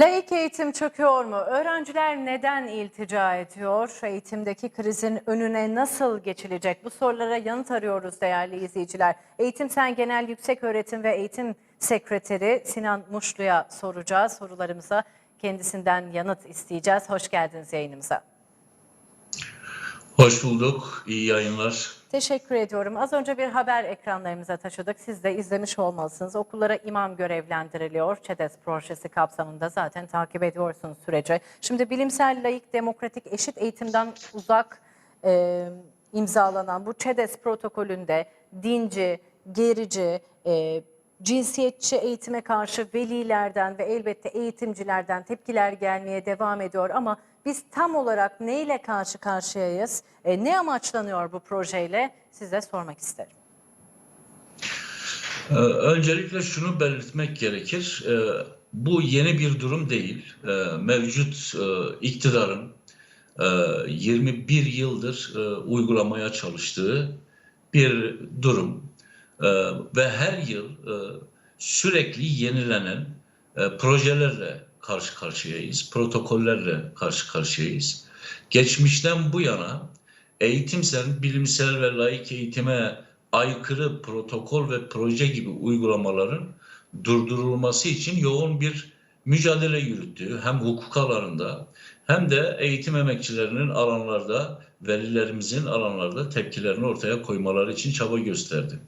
Laik eğitim çöküyor mu? Öğrenciler neden iltica ediyor? Eğitimdeki krizin önüne nasıl geçilecek? Bu sorulara yanıt arıyoruz değerli izleyiciler. Eğitim Sen Genel Yüksek Öğretim ve Eğitim Sekreteri Sinan Muşlu'ya soracağız. Sorularımıza kendisinden yanıt isteyeceğiz. Hoş geldiniz yayınımıza. Hoş bulduk. İyi yayınlar. Teşekkür ediyorum. Az önce bir haber ekranlarımıza taşıdık. Siz de izlemiş olmalısınız. Okullara imam görevlendiriliyor. ÇEDES projesi kapsamında zaten takip ediyorsunuz süreci. Şimdi bilimsel, layık, demokratik, eşit eğitimden uzak e, imzalanan bu ÇEDES protokolünde dinci, gerici, e, cinsiyetçi eğitime karşı velilerden ve elbette eğitimcilerden tepkiler gelmeye devam ediyor ama biz tam olarak neyle karşı karşıyayız? E, ne amaçlanıyor bu projeyle? Size sormak isterim. Ee, Öncelikle şunu belirtmek gerekir. Ee, Bu yeni bir durum değil. Ee, Mevcut e, iktidarın e, 21 yıldır e, uygulamaya çalıştığı bir durum. Ve her yıl e, sürekli yenilenen e, projelerle karşı karşıyayız, protokollerle karşı karşıyayız. Geçmişten bu yana eğitimsel, bilimsel ve layık eğitime aykırı protokol ve proje gibi uygulamaların durdurulması için yoğun bir mücadele yürüttü. Hem hukuk alanında hem de eğitim emekçilerinin alanlarda, velilerimizin alanlarda tepkilerini ortaya koymaları için çaba gösterdi.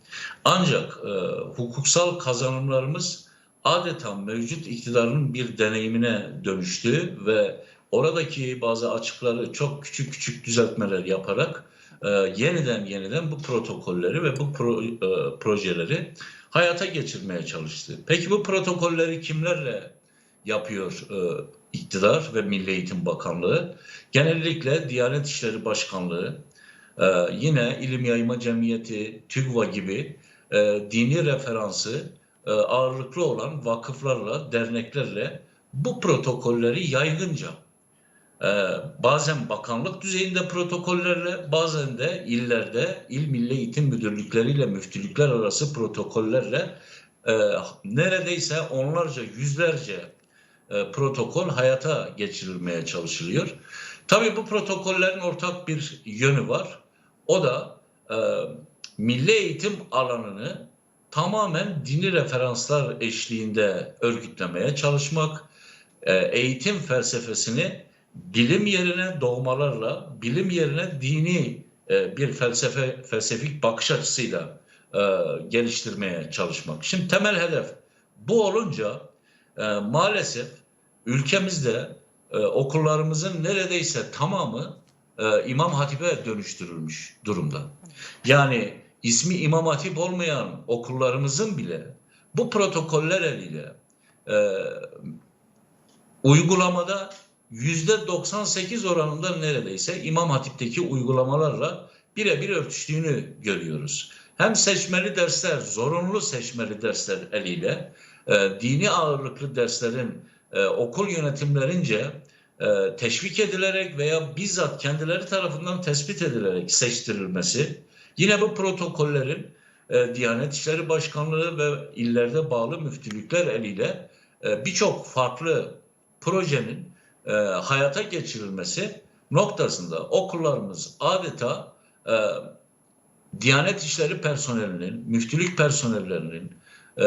Ancak e, hukuksal kazanımlarımız adeta mevcut iktidarın bir deneyimine dönüştü ve oradaki bazı açıkları çok küçük küçük düzeltmeler yaparak e, yeniden yeniden bu protokolleri ve bu pro, e, projeleri hayata geçirmeye çalıştı. Peki bu protokolleri kimlerle yapıyor e, iktidar ve Milli Eğitim Bakanlığı? Genellikle Diyanet İşleri Başkanlığı, e, yine İlim Yayma Cemiyeti, TÜGVA gibi e, dini referansı ağırlıklı olan vakıflarla, derneklerle bu protokolleri yaygınca ee, bazen bakanlık düzeyinde protokollerle bazen de illerde il milli eğitim müdürlükleriyle müftülükler arası protokollerle e, neredeyse onlarca yüzlerce e, protokol hayata geçirilmeye çalışılıyor. Tabii bu protokollerin ortak bir yönü var. O da e, milli eğitim alanını tamamen dini referanslar eşliğinde örgütlemeye çalışmak, e, eğitim felsefesini bilim yerine dogmalarla, bilim yerine dini e, bir felsefe felsefik bakış açısıyla e, geliştirmeye çalışmak. Şimdi temel hedef bu olunca maalesef ülkemizde okullarımızın neredeyse tamamı İmam Hatip'e dönüştürülmüş durumda. Yani ismi İmam Hatip olmayan okullarımızın bile bu protokoller eliyle e, uygulamada yüzde 98 oranında neredeyse İmam Hatip'teki uygulamalarla birebir örtüştüğünü görüyoruz. Hem seçmeli dersler, zorunlu seçmeli dersler eliyle e, dini ağırlıklı derslerin e, okul yönetimlerince e, teşvik edilerek veya bizzat kendileri tarafından tespit edilerek seçtirilmesi, yine bu protokollerin e, Diyanet İşleri Başkanlığı ve illerde bağlı müftülükler eliyle e, birçok farklı projenin e, hayata geçirilmesi noktasında okullarımız adeta e, Diyanet İşleri personelinin, müftülük personellerinin e,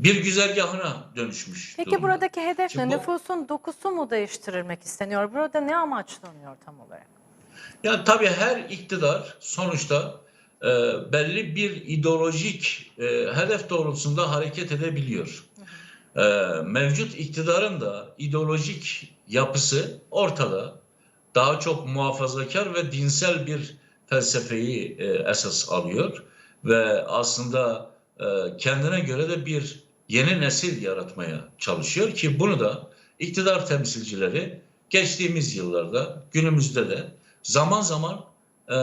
bir güzergahına dönüşmüş Peki durumda. buradaki hedef ne? bu- Nüfusun dokusu mu değiştirilmek isteniyor? Burada ne amaçlanıyor tam olarak? Yani tabii her iktidar sonuçta e, belli bir ideolojik e, hedef doğrultusunda hareket edebiliyor. E, mevcut iktidarın da ideolojik yapısı ortada. Daha çok muhafazakar ve dinsel bir felsefeyi e, esas alıyor ve aslında e, kendine göre de bir yeni nesil yaratmaya çalışıyor ki bunu da iktidar temsilcileri geçtiğimiz yıllarda günümüzde de zaman zaman e,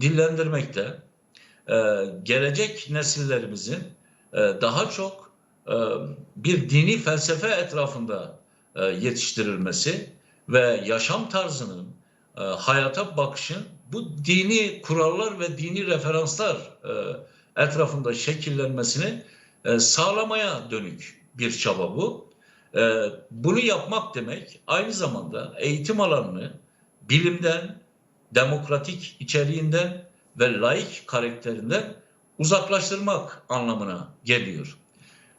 dillendirmekte. E, gelecek nesillerimizin e, daha çok e, bir dini felsefe etrafında e, yetiştirilmesi ve yaşam tarzının, e, hayata bakışın bu dini kurallar ve dini referanslar e, etrafında şekillenmesini e, sağlamaya dönük bir çaba bu. Ee, bunu yapmak demek aynı zamanda eğitim alanını bilimden, demokratik içeriğinden ve laik karakterinden uzaklaştırmak anlamına geliyor.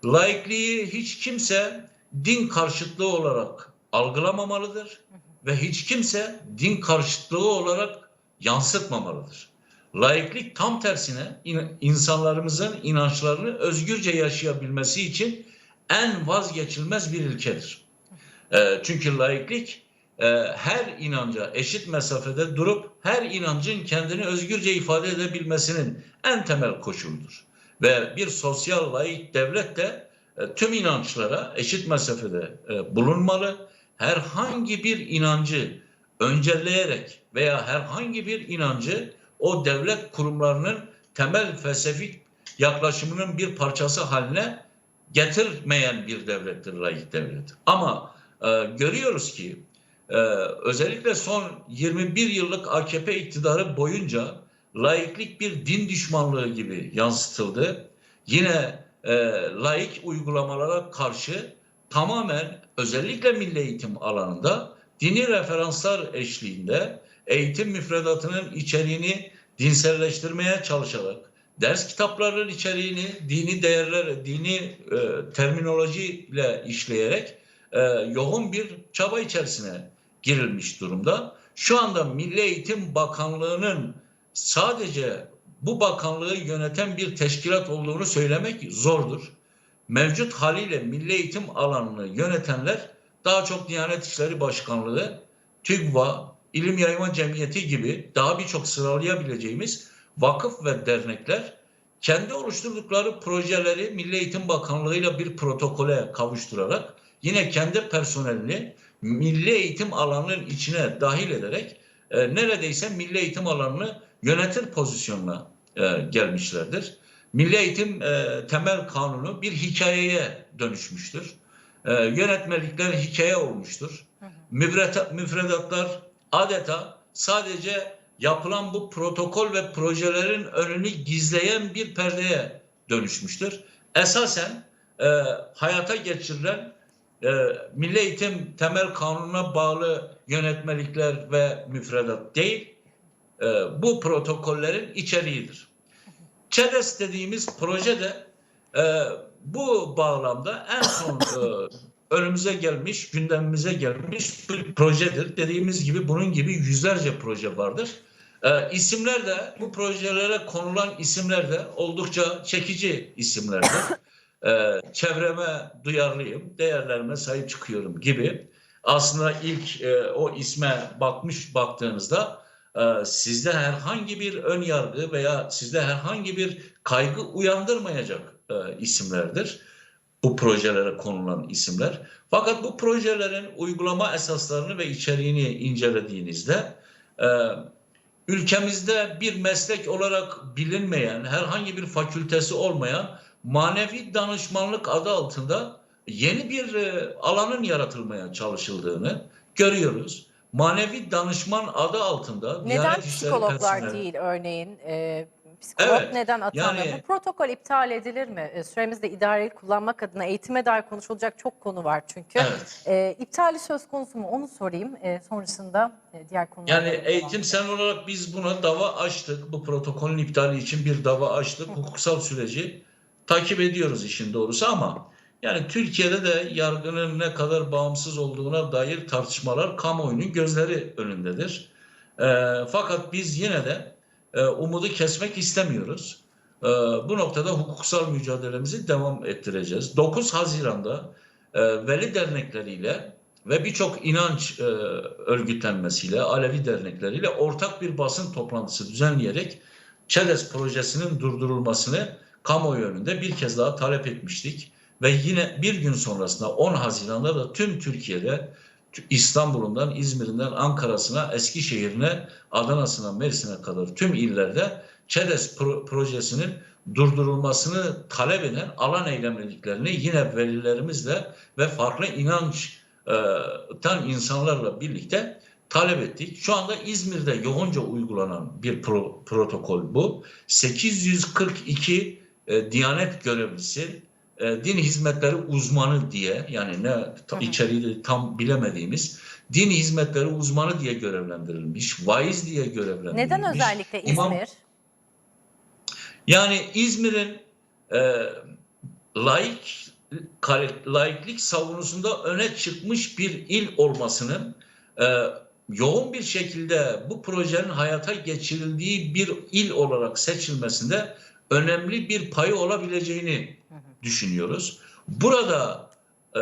Laikliği hiç kimse din karşıtlığı olarak algılamamalıdır ve hiç kimse din karşıtlığı olarak yansıtmamalıdır. Laiklik tam tersine in- insanlarımızın inançlarını özgürce yaşayabilmesi için en vazgeçilmez bir ilkedir. Çünkü laiklik her inanca eşit mesafede durup her inancın kendini özgürce ifade edebilmesinin en temel koşuludur. Ve bir sosyal laik devlet de e, tüm inançlara eşit mesafede e, bulunmalı. Herhangi bir inancı öncelleyerek veya herhangi bir inancı o devlet kurumlarının temel felsefik yaklaşımının bir parçası haline getirmeyen bir devlettir laik devlet. Ama e, görüyoruz ki e, özellikle son 21 yıllık AKP iktidarı boyunca laiklik bir din düşmanlığı gibi yansıtıldı. Yine e, laik uygulamalara karşı tamamen özellikle milli eğitim alanında dini referanslar eşliğinde eğitim müfredatının içeriğini dinselleştirmeye çalışarak ders kitaplarının içeriğini dini değerler, dini e, terminolojiyle işleyerek e, yoğun bir çaba içerisine girilmiş durumda. Şu anda Milli Eğitim Bakanlığı'nın sadece bu bakanlığı yöneten bir teşkilat olduğunu söylemek zordur. Mevcut haliyle milli eğitim alanını yönetenler daha çok Diyanet İşleri Başkanlığı, TÜGVA, İlim Yayma Cemiyeti gibi daha birçok sıralayabileceğimiz vakıf ve dernekler kendi oluşturdukları projeleri Milli Eğitim Bakanlığı'yla bir protokole kavuşturarak yine kendi personelini milli eğitim alanının içine dahil ederek e, neredeyse milli eğitim alanını yönetir pozisyonuna e, gelmişlerdir. Milli Eğitim e, Temel Kanunu bir hikayeye dönüşmüştür. E, yönetmelikler hikaye olmuştur. Müfreda- müfredatlar adeta sadece yapılan bu protokol ve projelerin önünü gizleyen bir perdeye dönüşmüştür. Esasen e, hayata geçirilen e, Milli Eğitim Temel Kanunu'na bağlı yönetmelikler ve müfredat değil, e, bu protokollerin içeriğidir. ÇEDES dediğimiz proje de e, bu bağlamda en son e, önümüze gelmiş, gündemimize gelmiş bir projedir. Dediğimiz gibi bunun gibi yüzlerce proje vardır. E, isimler de bu projelere konulan isimler de oldukça çekici isimlerdir. E, çevreme duyarlıyım, değerlerime sahip çıkıyorum gibi. Aslında ilk e, o isme bakmış baktığınızda e, sizde herhangi bir ön yargı veya sizde herhangi bir kaygı uyandırmayacak e, isimlerdir. Bu projelere konulan isimler. Fakat bu projelerin uygulama esaslarını ve içeriğini incelediğinizde e, ülkemizde bir meslek olarak bilinmeyen, herhangi bir fakültesi olmayan manevi danışmanlık adı altında yeni bir e, alanın yaratılmaya çalışıldığını görüyoruz. Manevi danışman adı altında Neden Diyanet psikologlar değil örneğin? E, psikolog Evet, neden atanmıyor? yani- Bu protokol iptal edilir mi? E, süremizde idareli kullanmak adına eğitime dair konuşulacak çok konu var çünkü. Evet. E, iptali söz konusu mu onu sorayım. E, sonrasında e, diğer konulara Yani eğitim sen olarak biz buna dava açtık. Bu protokolün iptali için bir dava açtık. Hukuksal süreci takip ediyoruz işin doğrusu ama yani Türkiye'de de yargının ne kadar bağımsız olduğuna dair tartışmalar kamuoyunun gözleri önündedir. Ee, fakat biz yine de e, umudu kesmek istemiyoruz. Ee, bu noktada hukuksal mücadelemizi devam ettireceğiz. 9 Haziran'da e, veli dernekleriyle ve birçok inanç e, örgütlenmesiyle, Alevi dernekleriyle ortak bir basın toplantısı düzenleyerek ÇEDES projesinin durdurulmasını kamuoyu önünde bir kez daha talep etmiştik. Ve yine bir gün sonrasında 10 Haziran'da da tüm Türkiye'de İstanbul'undan, İzmir'inden, Ankara'sına, Eskişehir'ine, Adana'sına, Mersin'e kadar tüm illerde ÇEDES pro- projesinin durdurulmasını talep eden alan eylemliliklerini yine velilerimizle ve farklı inançtan insanlarla birlikte talep ettik. Şu anda İzmir'de yoğunca uygulanan bir pro- protokol bu. 842 e, Diyanet görevlisi e, din hizmetleri uzmanı diye yani ne ta- içeriği tam bilemediğimiz din hizmetleri uzmanı diye görevlendirilmiş, vaiz diye görevlendirilmiş. Neden özellikle İmam- İzmir? Yani İzmir'in e, laik laiklik savunusunda öne çıkmış bir il olmasının e, yoğun bir şekilde bu projenin hayata geçirildiği bir il olarak seçilmesinde önemli bir payı olabileceğini düşünüyoruz. Burada e,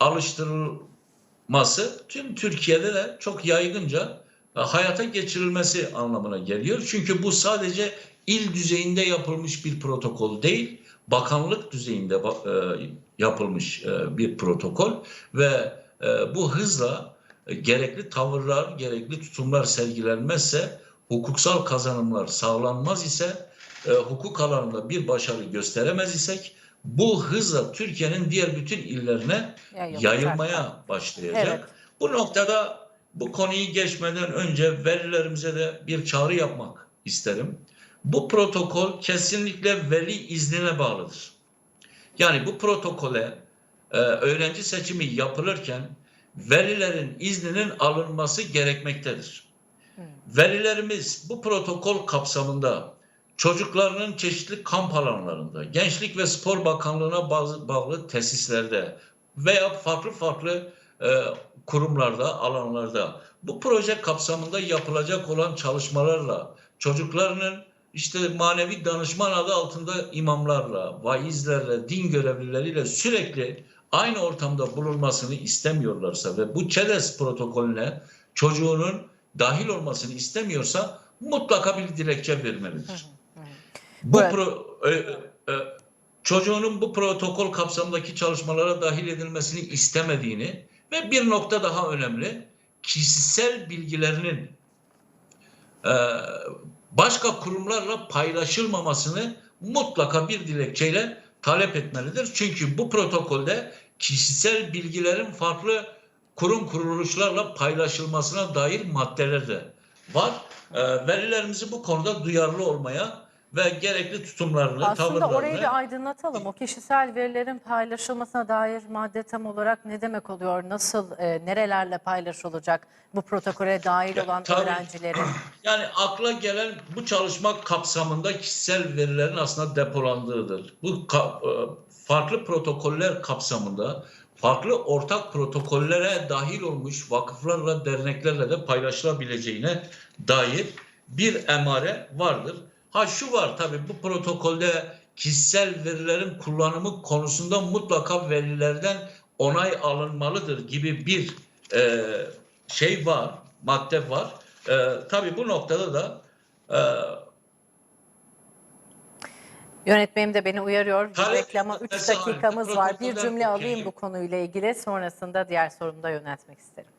alıştırılması tüm Türkiye'de de çok yaygınca e, hayata geçirilmesi anlamına geliyor. Çünkü bu sadece il düzeyinde yapılmış bir protokol değil, bakanlık düzeyinde e, yapılmış e, bir protokol ve e, bu hızla e, gerekli tavırlar, gerekli tutumlar sergilenmezse, hukuksal kazanımlar sağlanmaz ise, e, hukuk alanında bir başarı gösteremez isek, bu hızla Türkiye'nin diğer bütün illerine Yayılacak. yayılmaya başlayacak. Evet. Bu noktada bu konuyu geçmeden önce velilerimize de bir çağrı yapmak isterim. Bu protokol kesinlikle veli iznine bağlıdır. Yani bu protokole e, öğrenci seçimi yapılırken velilerin izninin alınması gerekmektedir. Velilerimiz bu protokol kapsamında çocuklarının çeşitli kamp alanlarında, Gençlik ve Spor Bakanlığı'na bazı bağlı tesislerde veya farklı farklı e, kurumlarda, alanlarda bu proje kapsamında yapılacak olan çalışmalarla çocuklarının işte manevi danışman adı altında imamlarla, vaizlerle, din görevlileriyle sürekli aynı ortamda bulunmasını istemiyorlarsa ve bu ÇEDES protokolüne çocuğunun dahil olmasını istemiyorsa mutlaka bir dilekçe vermelidir. Bu Evet. pro, ö- ö- çocuğunun bu protokol kapsamındaki çalışmalara dahil edilmesini istemediğini ve bir nokta daha önemli, kişisel bilgilerinin e, başka kurumlarla paylaşılmamasını mutlaka bir dilekçeyle talep etmelidir. Çünkü bu protokolde kişisel bilgilerin farklı kurum kuruluşlarla paylaşılmasına dair maddeler de var. E, velilerimizi bu konuda duyarlı olmaya ve gerekli tutumlarını, Aslında tavırlarını orayı bir aydınlatalım. O kişisel verilerin paylaşılmasına dair madde tam olarak ne demek oluyor? Nasıl, e, nerelerle paylaşılacak bu protokole dahil Ya, olan tabii. öğrencilerin? Yani akla gelen bu çalışma kapsamında kişisel verilerin aslında depolandığıdır. Bu ka- e, farklı protokoller kapsamında farklı ortak protokollere dahil olmuş vakıflarla, derneklerle de paylaşılabileceğine dair bir emare vardır. Ha şu var tabii bu protokolde kişisel verilerin kullanımı konusunda mutlaka velilerden onay alınmalıdır gibi bir e, şey var, madde var. E, tabii bu noktada da e, Yönetmenim de beni uyarıyor. Bir reklama 3 etmesi halinde dakikamız var. Bir cümle alayım bu konuyla ilgili. Sonrasında diğer sorumu da yöneltmek isterim.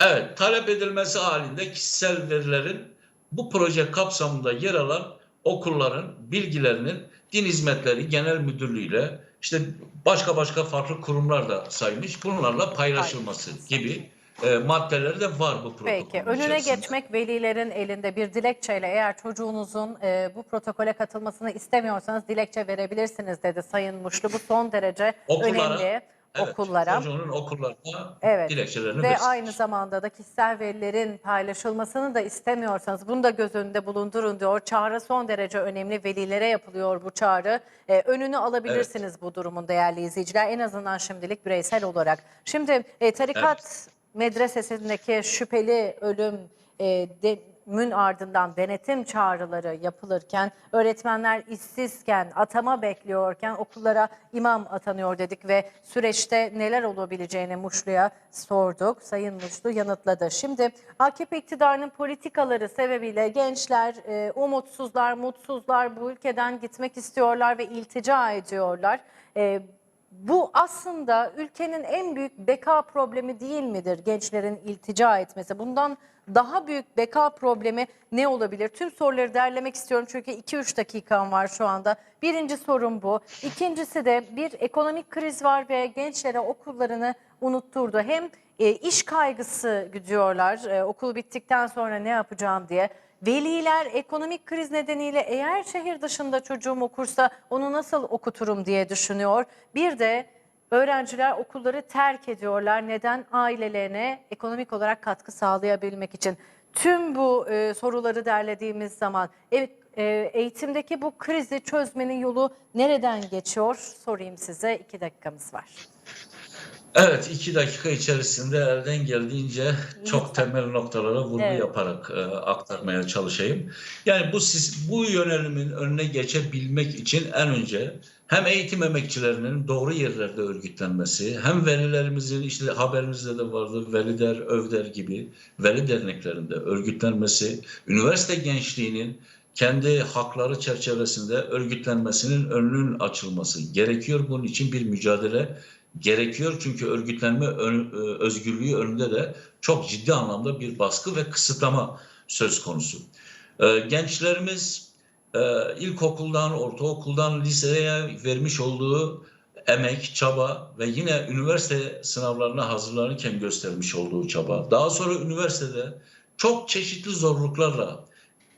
Evet, talep edilmesi halinde kişisel verilerin bu proje kapsamında yer alan okulların bilgilerinin Din Hizmetleri Genel Müdürlüğü ile işte başka başka farklı kurumlar da saymış bunlarla paylaşılması gibi e, maddeleri de var bu protokolün Peki, önüne içerisinde. geçmek velilerin elinde bir dilekçeyle eğer çocuğunuzun e, bu protokole katılmasını istemiyorsanız dilekçe verebilirsiniz dedi Sayın Muşlu. Bu son derece Okullara, önemli Evet, okullara. Çocuğunun okullarına Evet. dilekçelerini Ve versin. aynı zamanda da kişisel verilerin paylaşılmasını da istemiyorsanız bunu da göz önünde bulundurun diyor. Çağrı son derece önemli. Velilere yapılıyor bu çağrı. Ee, önünü alabilirsiniz bu durumun değerli izleyiciler. En azından şimdilik bireysel olarak. Şimdi e, tarikat medresesindeki şüpheli ölüm e, de, mün ardından denetim çağrıları yapılırken öğretmenler işsizken atama bekliyorken okullara imam atanıyor dedik ve süreçte neler olabileceğini Muşlu'ya sorduk. Sayın Muşlu yanıtladı. Şimdi AKP iktidarının politikaları sebebiyle gençler e, umutsuzlar, mutsuzlar bu ülkeden gitmek istiyorlar ve iltica ediyorlar. E, bu aslında ülkenin en büyük beka problemi değil midir gençlerin iltica etmesi? Bundan daha büyük beka problemi ne olabilir? Tüm soruları derlemek istiyorum çünkü 2-3 dakikam var şu anda. Birinci sorum bu. İkincisi de bir ekonomik kriz var ve gençlere okullarını unutturdu. Hem e, iş kaygısı güdüyorlar e, okul bittikten sonra ne yapacağım diye. veliler ekonomik kriz nedeniyle eğer şehir dışında çocuğum okursa onu nasıl okuturum diye düşünüyor. Bir de öğrenciler okulları terk ediyorlar. Neden? Ailelerine ekonomik olarak katkı sağlayabilmek için. Tüm bu e, soruları derlediğimiz zaman evet, e, eğitimdeki bu krizi çözmenin yolu nereden geçiyor? Sorayım size. iki dakikamız var. Evet, iki dakika içerisinde elden geldiğince çok temel noktalara vurgu Evet. yaparak e, aktarmaya çalışayım. Yani bu bu yönelimin önüne geçebilmek için en önce hem eğitim emekçilerinin doğru yerlerde örgütlenmesi, hem velilerimizin işte haberimizde de vardı Veli Der, Övder gibi veli derneklerinde örgütlenmesi, üniversite gençliğinin kendi hakları çerçevesinde örgütlenmesinin önünün açılması gerekiyor. Bunun için bir mücadele gerekiyor. Çünkü örgütlenme e, özgürlüğü önünde de çok ciddi anlamda bir baskı ve kısıtlama söz konusu. Ee, Gençlerimiz e, ilkokuldan, ortaokuldan liseye vermiş olduğu emek, çaba ve yine üniversite sınavlarına hazırlanırken göstermiş olduğu çaba. Daha sonra üniversitede çok çeşitli zorluklarla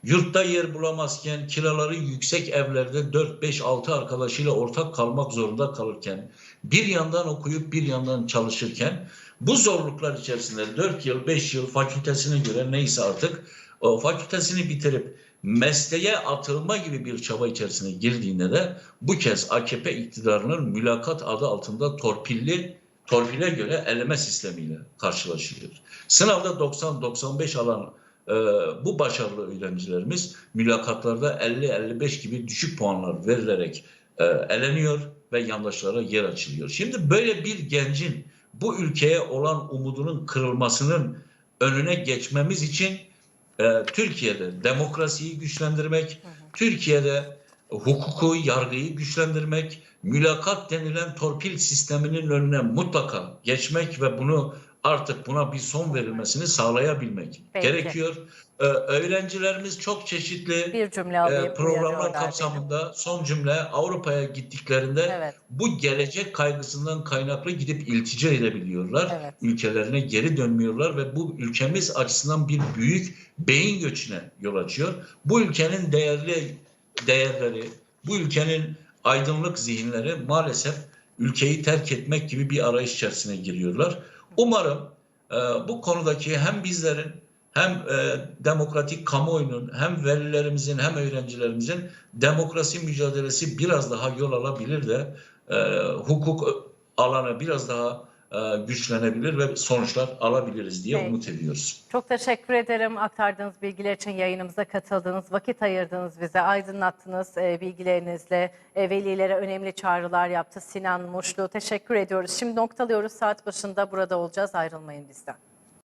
Yurtta yer bulamazken, kiraları yüksek evlerde 4, 5, 6 arkadaşıyla ortak kalmak zorunda kalırken, bir yandan okuyup bir yandan çalışırken, bu zorluklar içerisinde 4 yıl, 5 yıl fakültesine göre neyse artık o fakültesini bitirip mesleğe atılma gibi bir çaba içerisine girdiğinde de bu kez AKP iktidarının mülakat adı altında torpilli torpile göre eleme sistemiyle karşılaşıyor. Sınavda 90-95 alan ee, bu başarılı öğrencilerimiz mülakatlarda 50-55 gibi düşük puanlar verilerek e, eleniyor ve yandaşlara yer açılıyor. Şimdi böyle bir gencin bu ülkeye olan umudunun kırılmasının önüne geçmemiz için e, Türkiye'de demokrasiyi güçlendirmek, Türkiye'de hukuku, yargıyı güçlendirmek, mülakat denilen torpil sisteminin önüne mutlaka geçmek ve bunu artık buna bir son verilmesini sağlayabilmek Peki. gerekiyor. Ee, öğrencilerimiz çok çeşitli Bir cümle e, alayım. programlar uyarıyorlar beni. kapsamında son cümle Avrupa'ya gittiklerinde Evet. bu gelecek kaygısından kaynaklı gidip iltica edebiliyorlar. Evet. Ülkelerine geri dönmüyorlar ve bu ülkemiz açısından bir büyük beyin göçüne yol açıyor. Bu ülkenin değerli değerleri, bu ülkenin aydınlık zihinleri maalesef ülkeyi terk etmek gibi bir arayış içerisine giriyorlar. Umarım e, bu konudaki hem bizlerin hem e, demokratik kamuoyunun hem velilerimizin hem öğrencilerimizin demokrasi mücadelesi biraz daha yol alabilir de e, hukuk alanı biraz daha güçlenebilir ve sonuçlar alabiliriz diye Peki. umut ediyoruz. Çok teşekkür ederim aktardığınız bilgiler için yayınımıza katıldınız, vakit ayırdınız bize, aydınlattınız e, bilgilerinizle. E, velilere önemli çağrılar yaptı Sinan Muşlu. Teşekkür ediyoruz. Şimdi noktalıyoruz saat başında burada olacağız ayrılmayın bizden.